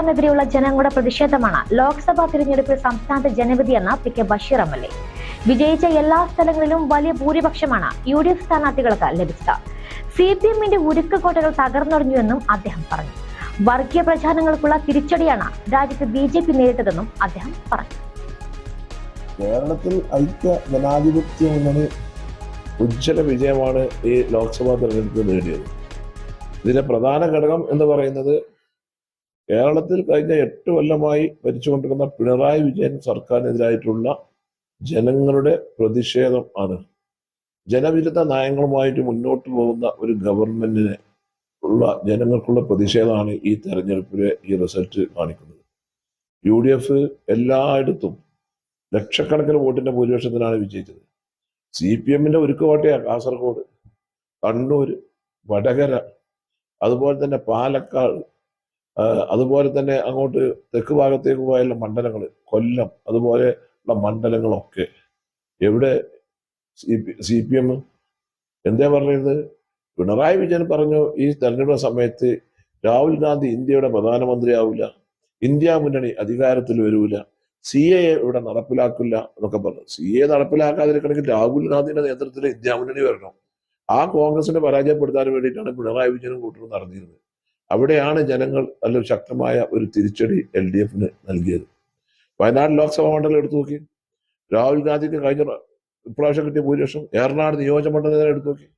സർക്കാരിനെതിരെയുള്ള ജനങ്ങളുടെ പ്രതിഷേധമാണ് ലോക്സഭാ തിരഞ്ഞെടുപ്പിൽ സംസ്ഥാനത്ത് ജനവിധി എന്ന P K Basheer M L A. വിജയിച്ച എല്ലാ സ്ഥലങ്ങളിലും വലിയ ഭൂരിപക്ഷമാണ് യു ഡി എഫ് സ്ഥാനാർത്ഥികൾക്ക് ലഭിച്ചത്. സി പി എമ്മിന്റെ ഉരുക്ക് കോട്ടകൾ തകർന്നൊടിഞ്ഞുവെന്നും അദ്ദേഹം പറഞ്ഞു. വർഗീയ പ്രചാരണങ്ങൾക്കുള്ള തിരിച്ചടിയാണ് രാജ്യത്ത് ബി ജെ പി നേരിട്ടതെന്നും അദ്ദേഹം പറഞ്ഞു. കേരളത്തിൽ ഐക്യ ജനാധിപത്യ മുന്നണി ഉജ്ജ്വല വിജയമാണ് ഈ ലോക്സഭാ തെരഞ്ഞെടുപ്പ് നേടിയത്. ഇതിന്റെ പ്രധാന ഘടകം എന്ന് പറയുന്നത് കേരളത്തിൽ കഴിഞ്ഞ എട്ട് കൊല്ലമായി ഭരിച്ചുകൊണ്ടിരുന്ന പിണറായി വിജയൻ സർക്കാരിനെതിരായിട്ടുള്ള ജനങ്ങളുടെ പ്രതിഷേധം ആണ്. ജനവിരുദ്ധ നയങ്ങളുമായിട്ട് മുന്നോട്ട് പോകുന്ന ഒരു ഗവൺമെന്റിനെ ഉള്ള ജനങ്ങൾക്കുള്ള പ്രതിഷേധമാണ് ഈ തെരഞ്ഞെടുപ്പിലെ ഈ റിസൾട്ട് കാണിക്കുന്നത്. യു ഡി എഫ് എല്ലായിടത്തും ലക്ഷക്കണക്കിന് വോട്ടിന്റെ ഭൂരിപക്ഷത്തിനാണ് വിജയിച്ചത്. സി പി എമ്മിന്റെ ഒരുക്കുവാട്ടിയാണ് കാസർഗോഡ് കണ്ണൂർ വടകര അതുപോലെ തന്നെ പാലക്കാട് അതുപോലെ തന്നെ അങ്ങോട്ട് തെക്ക് ഭാഗത്തേക്ക് പോയുള്ള മണ്ഡലങ്ങൾ കൊല്ലം അതുപോലെ ഉള്ള മണ്ഡലങ്ങളൊക്കെ. എവിടെ? C P M. എന്താ പറഞ്ഞത് പിണറായി വിജയൻ പറഞ്ഞു ഈ തെരഞ്ഞെടുപ്പ് സമയത്ത് രാഹുൽ ഗാന്ധി ഇന്ത്യയുടെ പ്രധാനമന്ത്രിയാവില്ല ഇന്ത്യ മുന്നണി അധികാരത്തിൽ വരൂല സി എ ഇവിടെ നടപ്പിലാക്കില്ല എന്നൊക്കെ പറഞ്ഞു. സി എ നടപ്പിലാക്കാതിരിക്കണമെങ്കിൽ രാഹുൽ ഗാന്ധിയുടെ നേതൃത്വത്തിൽ ഇന്ത്യ മുന്നണി വരണം. ആ കോൺഗ്രസിനെ പരാജയപ്പെടുത്താൻ വേണ്ടിയിട്ടാണ് പിണറായി വിജയനും കൂട്ടരും നടന്നിരുന്നത്. അവിടെയാണ് ജനങ്ങൾ നല്ല ശക്തമായ ഒരു തിരിച്ചടി എൽ ഡി എഫിന് നൽകിയത്. വയനാട് ലോക്സഭാ മണ്ഡലം എടുത്തു നോക്കി. രാഹുൽ ഗാന്ധിക്ക് കഴിഞ്ഞ പ്ര- ഇപ്രാവശ്യം കിട്ടിയ ഭൂരിപക്ഷം ഏറനാട് നിയോജക മണ്ഡലം എടുത്തു നോക്കി.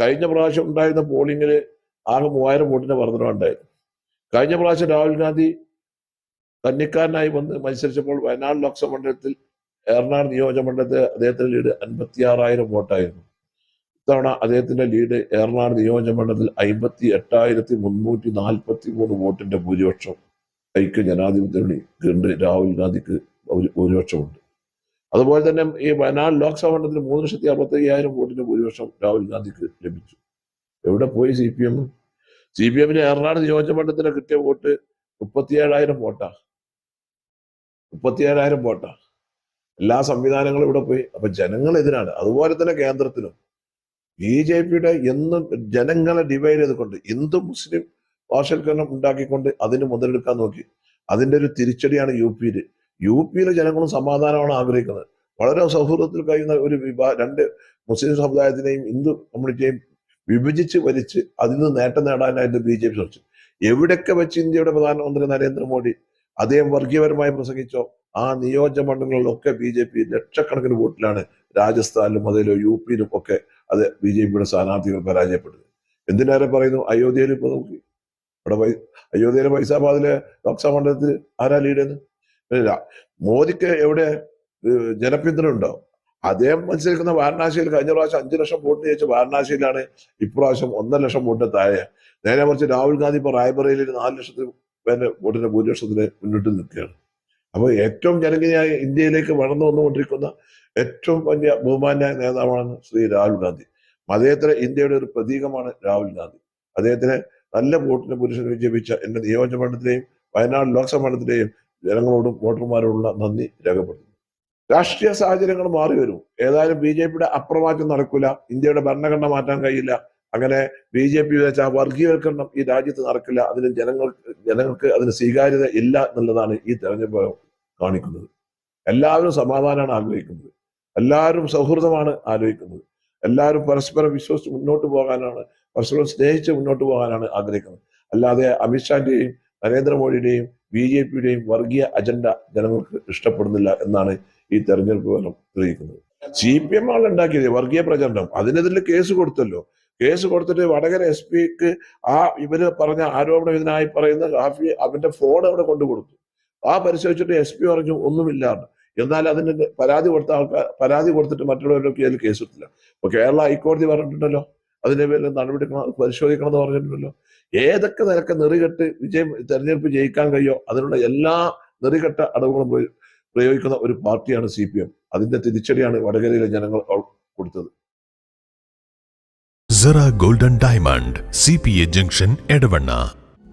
കഴിഞ്ഞ പ്രാവശ്യം ഉണ്ടായിരുന്ന പോളിംഗിൽ ആകെ മൂവായിരം വോട്ടിന്റെ വർധന ഉണ്ടായിരുന്നു കഴിഞ്ഞ പ്രാവശ്യം രാഹുൽ ഗാന്ധി കന്നിക്കാരനായി വന്ന് മത്സരിച്ചപ്പോൾ വയനാട് ലോക്സഭാ മണ്ഡലത്തിൽ ഏറനാട് നിയോജക മണ്ഡലത്തെ അദ്ദേഹത്തിന്റെ ലീഡ് അൻപത്തി ആറായിരം വോട്ടായിരുന്നു. ഇത്തവണ അദ്ദേഹത്തിന്റെ ലീഡ് ഏറനാട് നിയോജക മണ്ഡലത്തിൽ അമ്പത്തി എട്ടായിരത്തി മുന്നൂറ്റി നാൽപ്പത്തി മൂന്ന് വോട്ടിന്റെ ഭൂരിപക്ഷം ഐക്യ ജനാധിപത്യ മുന്നണിക്കുണ്ട് രാഹുൽ ഗാന്ധിക്ക് ഭൂരിപക്ഷമുണ്ട്. അതുപോലെ തന്നെ ഈ വയനാട് ലോക്സഭ മണ്ഡലത്തിൽ മൂന്ന് ലക്ഷത്തി അറുപത്തി അയ്യായിരം വോട്ടിന്റെ ഭൂരിപക്ഷം രാഹുൽ ഗാന്ധിക്ക് ലഭിച്ചു. എവിടെ പോയി C P M C P എമ്മിന് ഏറനാട് നിയോജക മണ്ഡലത്തിന് കിട്ടിയ വോട്ട് മുപ്പത്തിയേഴായിരം വോട്ടാ. മുപ്പത്തിയേഴായിരം വോട്ടാ. എല്ലാ സംവിധാനങ്ങളും ഇവിടെ പോയി. അപ്പൊ ജനങ്ങൾ എതിരാണ് അതുപോലെ തന്നെ കേന്ദ്രത്തിലും ബി ജെ പിയുടെ എന്നും ജനങ്ങളെ ഡിവൈഡ് ചെയ്തുകൊണ്ട് ഹിന്ദു മുസ്ലിം പാർശ്വൽക്കരണം ഉണ്ടാക്കിക്കൊണ്ട് അതിന് മുതലെടുക്കാൻ നോക്കി. അതിന്റെ ഒരു തിരിച്ചടിയാണ് യു പിയിൽ യു പിയിലെ ജനങ്ങളും സമാധാനമാണ് ആഗ്രഹിക്കുന്നത്. വളരെ സൗഹൃദത്തിൽ കഴിയുന്ന ഒരു വിഭാ രണ്ട് മുസ്ലിം സമുദായത്തിനെയും ഹിന്ദു കമ്മ്യൂണിറ്റിയെയും വിഭജിച്ച് വലിച്ച് അതിൽ നിന്ന് നേട്ടം നേടാനായിട്ട് ബി ജെ പി ശ്രമിച്ചു. എവിടെയൊക്കെ വെച്ച് ഇന്ത്യയുടെ പ്രധാനമന്ത്രി നരേന്ദ്രമോദി അദ്ദേഹം വർഗീയപരമായി പ്രസംഗിച്ചോ ആ നിയോജക മണ്ഡലങ്ങളിലൊക്കെ ബി ജെ പി ലക്ഷക്കണക്കിന് വോട്ടിലാണ് രാജസ്ഥാനിലും അതിലോ യു പിയിലും ഒക്കെ അത് ബി ജെ പിയുടെ സ്ഥാനാർത്ഥികൾ പരാജയപ്പെട്ടത് എന്തിനേറെ പറയുന്നു അയോധ്യയിൽ ഇപ്പൊ നോക്കി. അവിടെ വൈ- അയോധ്യയിലെ ഫൈസാബാദിലെ ലോക്സഭാ മണ്ഡലത്തിൽ ആരാ ലീഡ് ചെയ്യുന്നത്? ഇല്ല. മോദിക്ക് എവിടെ ജനപിന്തുണ ഉണ്ടോ? അദ്ദേഹം മത്സരിക്കുന്ന വാരണാസിയിൽ കഴിഞ്ഞ പ്രാവശ്യം അഞ്ചു ലക്ഷം വോട്ട് ജയിച്ച വാരണാസിയിലാണ് ഇപ്രാവശ്യം ഒന്നര ലക്ഷം വോട്ടിന് താഴെ. നേരെ മറിച്ച് രാഹുൽ ഗാന്ധി ഇപ്പൊ റായ്ബറയിൽ നാല് ലക്ഷത്തിന് പേരുടെ വോട്ടിന്റെ ഭൂരിപക്ഷത്തിന് മുന്നിട്ട് നിൽക്കുകയാണ്. അപ്പൊ ഏറ്റവും ജനകീയമായ ഇന്ത്യയിലേക്ക് വളർന്നു വന്നുകൊണ്ടിരിക്കുന്ന ഏറ്റവും വലിയ ബഹുമാന്യ നേതാവാണ് ശ്രീ രാഹുൽ ഗാന്ധി. മതേതര ഇന്ത്യയുടെ ഒരു പ്രതീകമാണ് രാഹുൽ ഗാന്ധി. അദ്ദേഹത്തിന് നല്ല വോട്ടിന് പുരുഷൻ വിജയിപ്പിച്ച എന്റെ നിയോജക മണ്ഡലത്തിലെയും വയനാട് ലോക്സഭ മണ്ഡലത്തിലെയും ജനങ്ങളോടും വോട്ടർമാരോടുള്ള നന്ദി രേഖപ്പെടുത്തുന്നു. രാഷ്ട്രീയ സാഹചര്യങ്ങൾ മാറി വരും. ഏതായാലും ബി ജെ പിയുടെ അപ്രമാറ്റം നടക്കില്ല ഇന്ത്യയുടെ ഭരണഘടന മാറ്റാൻ കഴിയില്ല. അങ്ങനെ ബി ജെ പി വെച്ച വർഗീയവൽക്കരണം ഈ രാജ്യത്ത് നടക്കില്ല. അതിന് ജനങ്ങൾക്ക് ജനങ്ങൾക്ക് അതിന് സ്വീകാര്യത ഇല്ല എന്നുള്ളതാണ് ഈ തെരഞ്ഞെടുപ്പ് കാണിക്കുന്നത്. എല്ലാവരും സമാധാനമാണ് ആഗ്രഹിക്കുന്നത്. എല്ലാവരും സൗഹൃദമാണ് ആലോചിക്കുന്നത് എല്ലാവരും പരസ്പരം വിശ്വസിച്ച് മുന്നോട്ട് പോകാനാണ് പരസ്പരം സ്നേഹിച്ച് മുന്നോട്ട് പോകാനാണ് ആഗ്രഹിക്കുന്നത്. അല്ലാതെ അമിത്ഷാന്റെയും നരേന്ദ്രമോദിയുടെയും ബി ജെ പിയുടെയും വർഗീയ അജണ്ട ജനങ്ങൾക്ക് ഇഷ്ടപ്പെടുന്നില്ല എന്നാണ് ഈ തെരഞ്ഞെടുപ്പ് ഫലം തെളിയിക്കുന്നത്. സി പി എം ആണ് ഉണ്ടാക്കിയത് വർഗീയ പ്രചരണം. അതിനെതിരെ കേസ് കൊടുത്തല്ലോ. കേസ് കൊടുത്തിട്ട് വടകര എസ് പിക്ക് ആ ഇവർ പറഞ്ഞ ആരോപണ വിധനായി പറയുന്ന ഹാഫി അവന്റെ ഫോൺ അവിടെ കൊണ്ടു കൊടുത്തു ആ പരിശോധിച്ചിട്ട് എസ് പി പറഞ്ഞു ഒന്നുമില്ലാന്ന്. എന്നാൽ അതിന് പരാതി കൊടുത്ത ആൾക്കാർ പരാതി കൊടുത്തിട്ട് മറ്റുള്ളവരൊക്കെ അതിൽ കേസ് എടുത്തില്ല. ഇപ്പൊ കേരള ഹൈക്കോടതി പറഞ്ഞിട്ടുണ്ടല്ലോ. അതിന്റെ പേരിൽ നടപടി പരിശോധിക്കണം എന്ന് പറഞ്ഞിട്ടുണ്ടല്ലോ. ഏതൊക്കെ നിലയ്ക്ക് നെറികെട്ട് വിജയം തെരഞ്ഞെടുപ്പ് ജയിക്കാൻ കഴിയോ അതിനുള്ള എല്ലാ നെറികെട്ട അടവുകളും പ്രയോ- പ്രയോഗിക്കുന്ന ഒരു പാർട്ടിയാണ് സി പി എം. അതിന്റെ തിരിച്ചടിയാണ് വടകരയിലെ ജനങ്ങൾ കൊടുത്തത്. Sera golden diamond C P A junction Edavanna